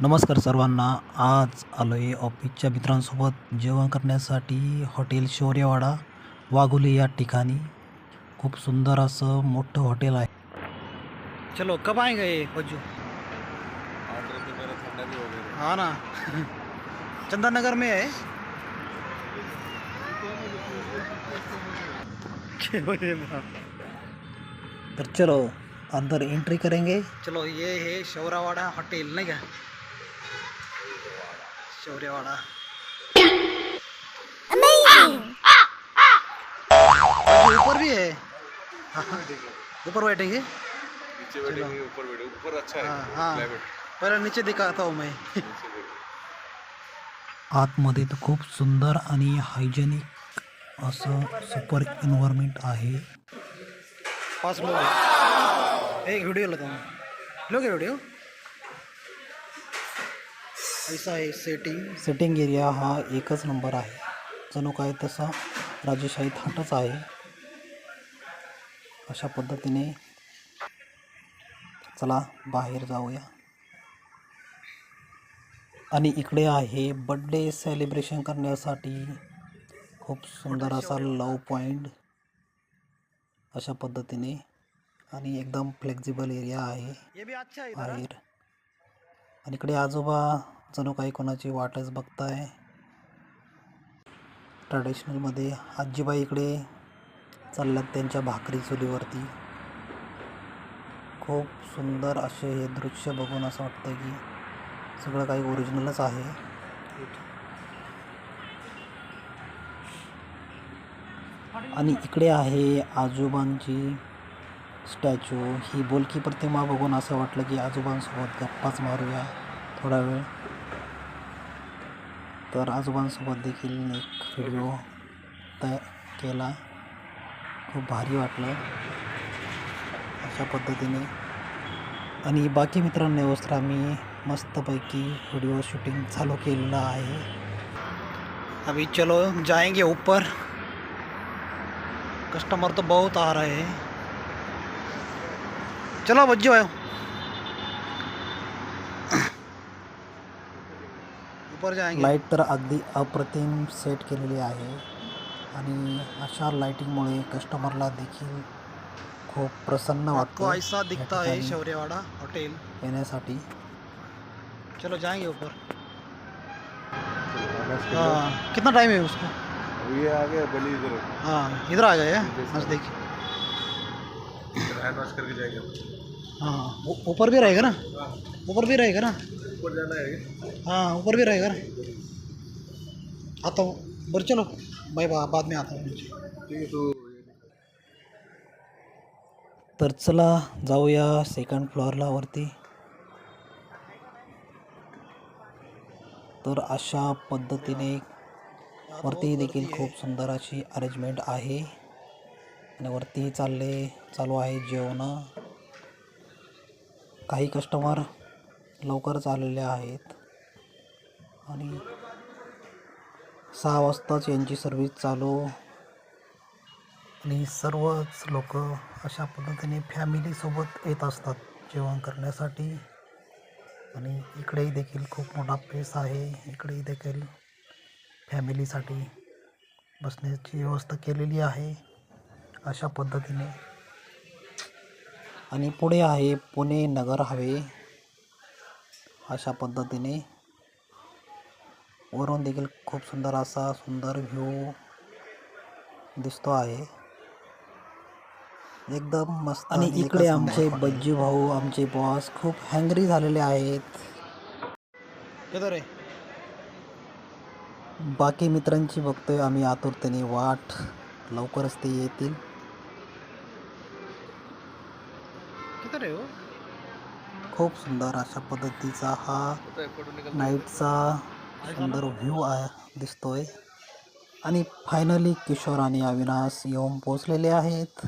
नमस्कार सर्वांना. आज आलो आहे ऑफिसच्या मित्रांसोबत जेवण करण्यासाठी हॉटेल शौर्यवाडा, वाघोली या ठिकाणी. सुंदर असं मोठं हॉटेल आहे. चलो, कब आएँगे बज्जू हो हाँ ना. चंदन नगर में है? चलो, अंदर एंट्री करेंगे. चलो, ये है शौरावाड़ा होटल, नहीं क्या? अच्छा, ऊपर भी है हाँ, हाँ, ऊपर बैठेंगे नीचे बैठेंगे ऊपर बैठे ऊपर अच्छा हाँ, है हाँ। नीचे दिखाता हूँ मैं आतमध्ये तर खूप सुंदर आणि हायजेनिक असं सुपर एन्व्हायरमेंट आहे. पाच मिनिट एक व्हिडिओ हूँ लोगे व्हिडिओ ऐसा आहे सेटिंग सेटिंग एरिया हा एकच नंबर आहे. जणू काय तसा राजेशाही थाटच आहे. अशा पद्धतीने चला बाहेर जाऊया. आणि इकडे आहे बड्डे सेलिब्रेशन करण्यासाठी खूप सुंदर असा लव पॉईंट अशा पद्धतीने. आणि एकदम फ्लेक्झिबल एरिया आहे. बाहेर. आणि इकडे आजोबा जणू काही कोणाची वाटच बघताय. ट्रॅडिशनलमध्ये आजीबाई इकडे चालल्यात त्यांच्या भाकरी चुलीवरती. खूप सुंदर असे हे दृश्य बघून असं वाटतं की सगळं काही ओरिजिनलच आहे. आणि इकडे आहे आजोबांची स्टॅच्यू ही बोलकी प्रतिमा बघून असं वाटलं की आजोबांसोबत गप्पाच मारूया थोडा वेळ. तर आजोबांसोबत देखील एक व्हिडिओ तयार केला. खूप भारी वाटलं. अशा पद्धतीने. आणि बाकी मित्रांनी वस्त्र आम्ही मस्तपैकी व्हिडिओ शूटिंग चालू केलेलं आहे. अभी चलो जाएंगे ऊपर. कस्टमर तो बहुत आ रहे हैं. चलो बज्जो आयो ऊपर जाएंगे लाइट तर अगदी अप्रतिम सेट केलेली आहे. आणि अशा लाइटिंगमुळे कस्टमरला देखील खूप प्रसन्न वाटतं ऐसा दिखता है शौर्यवाड़ा होटल। येण्यासाठी. चलो जाएंगे ऊपर। हाँ कितना टाइम है उसका? ये आ गया बलि इधर। हाँ इधर आ गए नज़दीक हैंड वॉश करके जाएंगे। हाँ ऊपर भी रहेगा ना? ऊपर भी रहेगा ना? ऊपर जाना है हाँ ऊपर भी रहेगा ना आता हूँ बरं चलो. भाई बा बाद में आता हूँ ठीक है तो तर चला जाऊया सेकंड फ्लोअरला वरती. तर अशा पद्धतीने वरती देखील खूप सुंदर अशी अरेंजमेंट आहे. आणि वरती चालले चालू आहे जेवणं. काही कस्टमर लवकरच आलेल्या आहेत. आणि सहा वाजताच यांची सर्विस चालू. आणि सर्वच लोक अशा पद्धतीने फॅमिलीसोबत येत असतात जेवण करण्यासाठी. आणि इकडेही देखील खूप मोठा प्लेस आहे. इकडेही देखील फॅमिलीसाठी बसण्याची व्यवस्था केलेली आहे. अशा पद्धतीने. आणि पुढे आहे पुणे नगर हवे. अशा पद्धतीने वरून देखील खूप सुंदर असा सुंदर व्ह्यू दिसतो आहे. एकदम मस्त आणि इकडे आमचे बज्जू भाऊ आमचे बॉस खूप हँग्री झालेले आहेत. बाकी मित्रांची बघतोय आम्ही आतुरतेने वाट. लवकरच ते येतील. खूप सुंदर अशा पद्धतीचा हा नाईटचा सुंदर व्ह्यू आहे दिसतोय. आणि फायनली किशोर आणि अविनाश येऊन पोचलेले आहेत.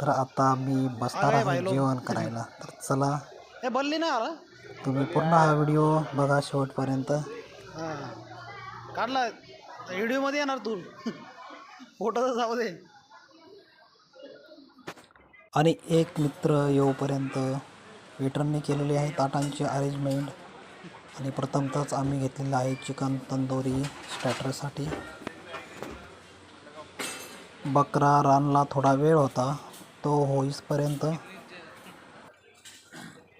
तर आता मी बसणार आहे जेवण करायला. तर चला. बल्ली आला? तुम्ही पूर्ण हा व्हिडिओ बघा शेवटपर्यंत. काढला. व्हिडिओमध्ये येणार तू. फोटो जाऊ दे. आणि एक मित्र येऊपर्यंत वेटरने केलेली आहे ताटांची अरेंजमेंट आणि प्रथमतच आम्ही घेतलेलं आहे चिकन तंदुरी स्टॅटरसाठी बकरा रानला थोडा वेळ होता तो होईसपर्यंत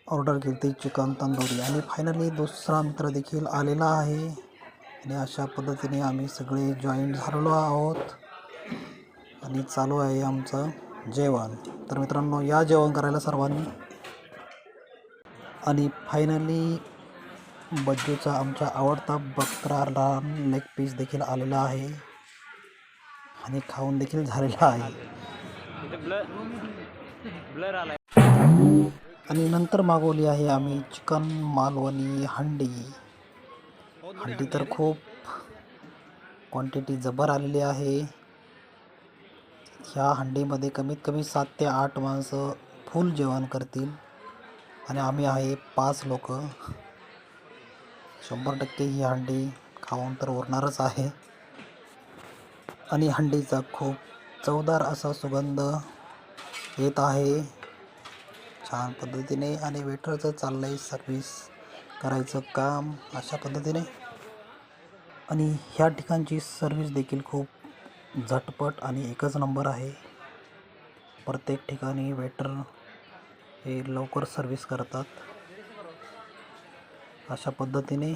ऑर्डर केली ती चिकन तंदुरी. आणि फायनली दुसरा मित्र देखील आलेला आहे. आणि अशा पद्धतीने आम्ही सगळे जॉईंट झालेलो आहोत. आणि चालू आहे आमचं जेवण. तर मित्रांनो या जेवण करायला सर्वांनी आणि फायनली बज्जूचा आमचा आवडता बकरा रान लेग पीस देखील आलेला आहे. आणि खाऊन देखील झालेला आहे. आणि नंतर मागवली आहे आम्ही चिकन मालवणी हंडी. हंडी तर खूप क्वांटिटी जबर आलेली आहे. ह्या हंडीमध्ये कमीत कमी सात ते आठ माणसं फुल जेवण करतील. आणि आम्ही आहे पाच लोक. शंभर टक्के ही हंडी खाऊन तर उरणारच आहे. आणि हंडीचा खूप चवदार असा सुगंध येत आहे. छान पद्धतीने आणि वेटरचं चाललं आहे सर्विस करायचं काम अशा पद्धतीने. आणि ह्या ठिकाणची सर्विस देखील खूप झटपट आणि एकच नंबर आहे. प्रत्येक ठिकाणी वेटर हे लवकर सर्विस करतात. अशा पद्धतीने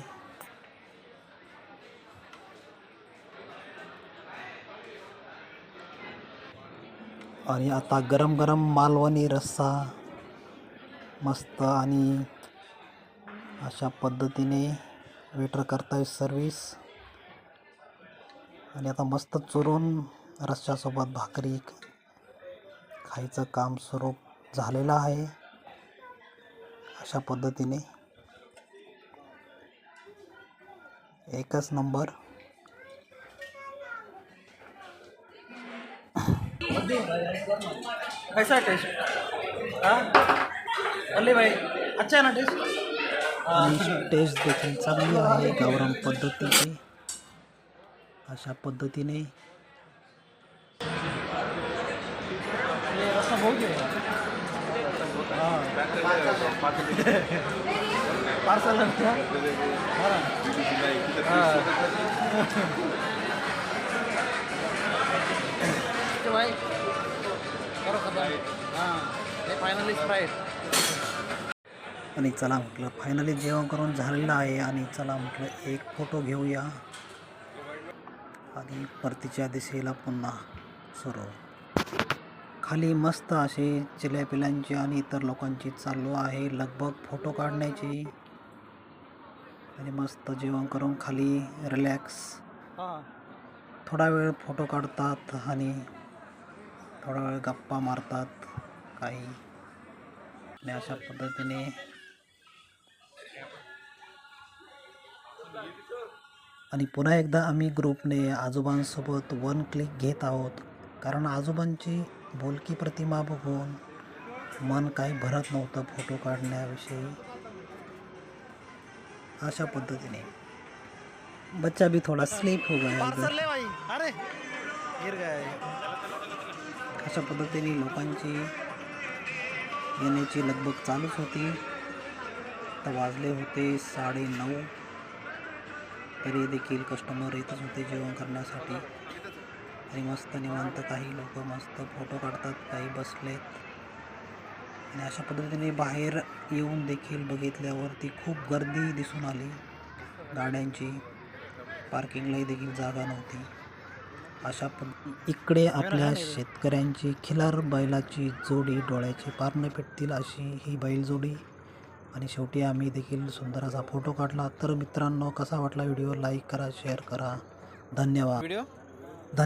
आणि आता गरम गरम मालवणी रस्सा मस्त आणि अशा पद्धतीने वेटर करताय सर्विस आणि आता मस्त चुरून रस्स्यासोबत भाकरी खायचं काम सुरू झालेलं आहे. अशा पद्धतीने. एकच नंबर. कैसा टेस्ट. हाँ? अल्ले भाई अच्छा है ना टेस्ट? टेस्ट देखील चांगली आहे गावरान पद्धतीची. अशा पद्धतीने. ये रस्सा बहुत पार्सल हाँ हाँ आणि चला म्हटलं फायनली जेवण करून झालेलं आहे आणि चला म्हटलं एक फोटो घेऊया. आणि परतीच्या दिशेला पुन्हा सुरू. खाली मस्त असे चिल्यापिल्यांची आणि इतर लोकांची चालू आहे. लगबग फोटो काढण्याची. आणि मस्त जेवण करून खाली रिलॅक्स थोडा वेळ फोटो काढतात आणि थोडा वेळ गप्पा मारतात काही. आणि अशा पद्धतीने आणि पुन्हा एकदा आम्ही ग्रुपने आजोबांसोबत वन क्लिक घेत आहोत. कारण आजोबांची बोलकी प्रतिमा बघून. मन काही भरत नव्हतं फोटो काढण्याविषयी. अशा पद्धतीने. बच्चा भी थोड़ा स्लीप हो गया अरे. अशा पद्धतीने लोकांची येण्याची लगबग चालूच होती. तर वाजले होते साडे नऊ. तरी देखील कस्टमर येतच होते जेवण करण्यासाठी. आणि मस्त निवांत काही लोक मस्त फोटो काढतात काही बसलेत. आणि अशा पद्धतीने बाहेर येऊन देखील बघितल्यावरती खूप गर्दी दिसून आली. गाड्यांची पार्किंगलाही देखील जागा नव्हती. अशा पद्ध इकडे आपल्या शेतकऱ्यांची खिलार बैलाची जोडी डोळ्याची पार न पेटतील अशी ही बैलजोडी आणि शेवटी आम्ही देखील सुंदर असा फोटो काढला. तर मित्रांनो कसा वाटला व्हिडिओ? लाईक करा शेअर करा. धन्यवाद. व्हिडिओ